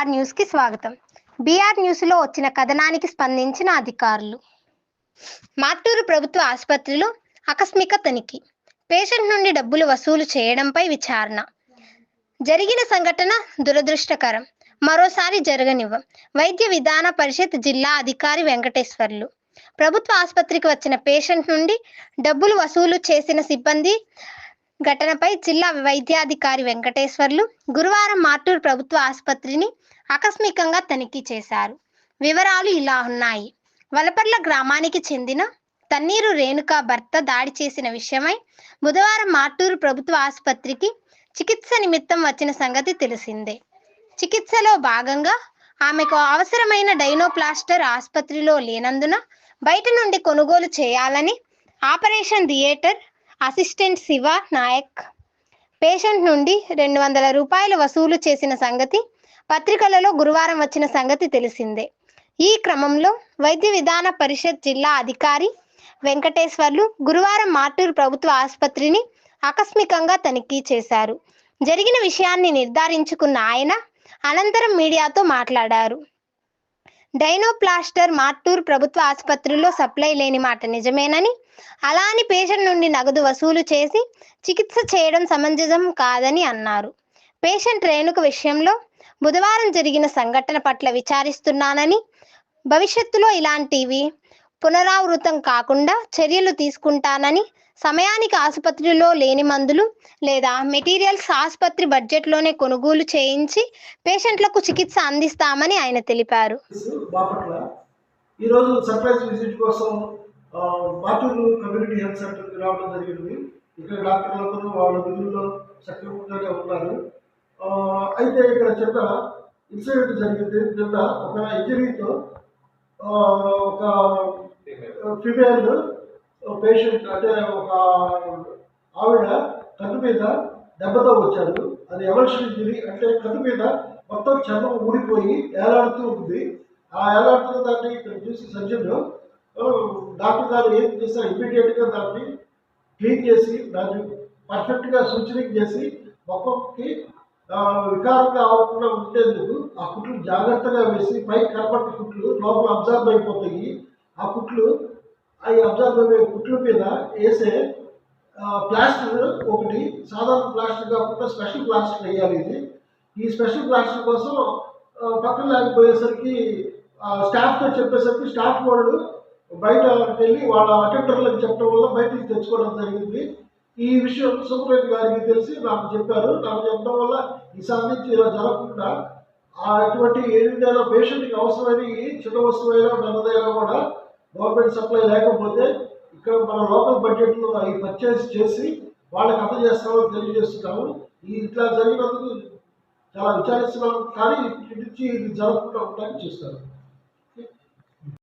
BR న్యూస్కి స్వాగతం. BR న్యూస్లో వచ్చిన కథనానికి స్పందించిన అధికారులు. మాట్టూరు ప్రభుత్వ ఆసుపత్రిలో ఆకస్మిక తనిఖీ. పేషెంట్ నుండి డబ్బులు వసూలు చేయడంపై విచారణ. జరిగిన సంఘటన దురదృష్టకరం. మరోసారి జరగనివ్వం. వైద్య విధాన పరిషత్ జిల్లా అధికారి వెంకటేశ్వర్లు. ప్రభుత్వ ఆసుపత్రికి వచ్చిన పేషెంట్ నుండి డబ్బులు వసూలు చేసిన సిబ్బంది ఘటనపై జిల్లా వైద్యాధికారి వెంకటేశ్వర్లు గురువారం మాటూరు ప్రభుత్వ ఆసుపత్రిని ఆకస్మికంగా తనిఖీ చేశారు. వివరాలు ఇలా ఉన్నాయి. వలపర్ల గ్రామానికి చెందిన తన్నీరు రేణుక భర్త దాడి చేసిన విషయమై బుధవారం మార్టూరు ప్రభుత్వ ఆసుపత్రికి చికిత్స నిమిత్తం వచ్చిన సంగతి తెలిసిందే. చికిత్సలో భాగంగా ఆమెకు అవసరమైన డైనోప్లాస్టర్ ఆసుపత్రిలో లేనందున బయట నుండి కొనుగోలు చేయాలని operation theatre assistant Shiva Nayak patient నుండి రెండు వందల రూపాయలు వసూలు చేసిన సంగతి పత్రికలలో గురువారం వచ్చిన సంగతి తెలిసిందే. ఈ క్రమంలో వైద్య విధాన పరిషత్ జిల్లా అధికారి వెంకటేశ్వర్లు గురువారం మార్టూరు ప్రభుత్వ ఆసుపత్రిని ఆకస్మికంగా తనిఖీ చేశారు. జరిగిన విషయాన్ని నిర్ధారించుకున్న ఆయన అనంతరం మీడియాతో మాట్లాడారు. డైనోప్లాస్టర్ మార్టూర్ ప్రభుత్వ ఆసుపత్రిలో సప్లై లేని మాట నిజమేనని అలా అని పేషెంట్ నుండి నగదు వసూలు చేసి చికిత్స చేయడం సమంజసం కాదని అన్నారు. పేషెంట్ రేణుక విషయంలో బుధవారం జరిగిన సంఘటన పట్ల విచారిస్తున్నానని భవిష్యత్తులో ఇలాంటివి పునరావృతం కాకుండా చర్యలు తీసుకుంటానని సమయానికి ఆసుపత్రిలో లేని మందులు లేదా మెటీరియల్స్ ఆసుపత్రి బడ్జెట్లోనే కొనుగోలు చేయించి పేషెంట్లకు చికిత్స అందిస్తామని ఆయన తెలిపారు. ఈరోజు సర్ప్రైజ్ విజిట్ కోసం ఆ, కమ్యూనిటీ హెల్త్ సెంటర్కి రావడం జరిగింది. ఇక్కడ డాక్టర్లందరూ వాళ్ళ విధుల్లో సక్రమంగానే ఉన్నారు. అయితే ఇక్కడ చిన్న ఇన్సిడెంట్ జరిగింది. నిన్న ఒక ఇంజరీతో ఒక ఫిమేల్ పేషెంట్ అంటే ఒక ఆవిడ కన్ను మీద దెబ్బతో వచ్చారు. అది ఎవల్షన్ ఇంజరీ అంటే కన్ను మీద మొత్తం చర్మం ఊడిపోయి ఏలాడుతూ ఉంది. ఆ ఏలాడుతున్న దాన్ని ఇక్కడ చూసి సర్జన్లు డాక్టర్ గారు ఏం చేశారు? ఇమీడియట్గా దాన్ని క్లీన్ చేసి దాన్ని పర్ఫెక్ట్గా సూచనింగ్ చేసి మొక్కకి వికారంగా అవ్వకుండా ఉండేందుకు ఆ కుట్లు జాగ్రత్తగా వేసి పైకి కనపడిన కుట్లు లోపల అబ్జర్వ్ అయిపోతాయి. ఆ కుట్లు ఆ అబ్జర్వ్ అయ్యే కుట్ల మీద వేసే ప్లాస్టర్ ఒకటి సాధారణ ప్లాస్టర్ కాకుండా స్పెషల్ ప్లాస్టర్ వేయాలి ఇది. ఈ స్పెషల్ ప్లాస్టర్ కోసం పక్కన లేకపోయేసరికి స్టాఫ్తో చెప్పేసరికి స్టాఫ్ వాళ్ళు బయట వెళ్ళి వాళ్ళ అటెండర్లకు చెప్పడం వల్ల బయటికి తెచ్చుకోవడం జరిగింది. ఈ విషయం సుబ్రెడ్డి గారికి తెలిసి నాకు చెప్పారు. నాకు చెప్పడం వల్ల ఈసారి నుంచి ఇలా జరగకుండా అటువంటి ఏదైనా పేషెంట్కి అవసరమైన చిన్న వస్తువైనా పెద్దదైనా కూడా గవర్నమెంట్ సప్లై లేకపోతే ఇక్కడ మన లోకల్ బడ్జెట్లో ఈ పర్చేస్ చేసి వాళ్ళకి అందజేస్తామని తెలియజేస్తున్నాము. ఈ ఇట్లా జరిగినందుకు చాలా విచారిస్తున్నాం కానీ ఇటు నుంచి ఇది జరగకుండా ఉండడానికి చూస్తాను.